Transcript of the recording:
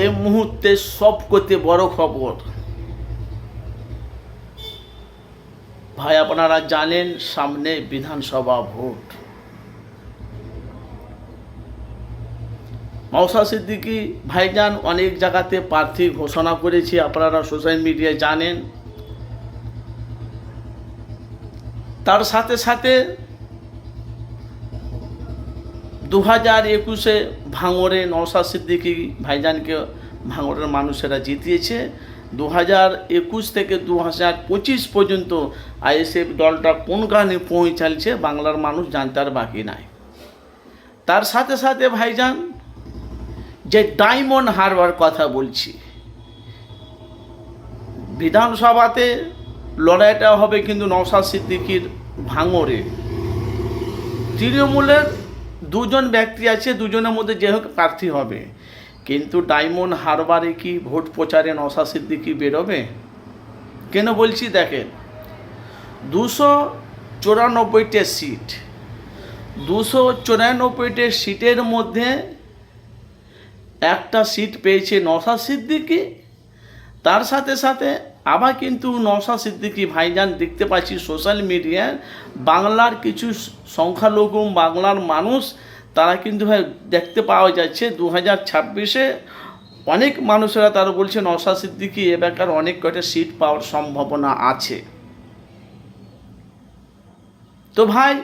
এই মুহূর্তে সব করতে বড় খবর। ভাই, আপনারা জানেন সামনে বিধানসভা ভোট। মৌসা সিদ্দিকি ভাইজান অনেক জায়গাতে প্রার্থী ঘোষণা করেছে, আপনারা সোশ্যাল মিডিয়ায় জানেন। তার সাথে সাথে দু হাজার একুশে ভাঙড়ে নওশাদ সিদ্দিকি ভাইজানকে ভাঙড়ের মানুষেরা জিতিয়েছে। দু হাজার একুশ থেকে দু হাজার পঁচিশ পর্যন্ত আইএসএফ দলটা কোন গানে পৌঁছালছে বাংলার মানুষ জানতে আর বাকি নাই। তার সাথে সাথে ভাইজান, যে ডায়মন্ড হারবার কথা বলছি, বিধানসভাতে লড়াইটা হবে কিন্তু নওশাদ সিদ্দিকির ভাঙরে তৃণমূলের দুজন ব্যক্তি আছে, দুজনের মধ্যে যে হোক প্রার্থী হবে। কিন্তু ডায়মন্ড হারবারে কি ভোট প্রচারে নশা সিদ্দিকি বেরোবে? কেন বলছি দেখেন, দুশো চুরানব্বইটে সিট, দুশো চুরানব্বইটে সিটের মধ্যে একটা সিট পেয়েছে নশা সিদ্দিকি, তার সাথে সাথে আবার কিন্তু নওশা সিদ্দিকি ভাইজান দেখতে পাচ্ছি সোশ্যাল মিডিয়ায় বাংলার কিছু সংখ্যালঘু বাংলার মানুষ, তারা কিন্তু ভাই দেখতে পাওয়া যাচ্ছে দু হাজার ছাব্বিশে অনেক মানুষেরা তারা বলছে নওশা সিদ্দিকি এবারকার অনেক কয়টা সিট পাওয়ার সম্ভাবনা আছে। তো ভাই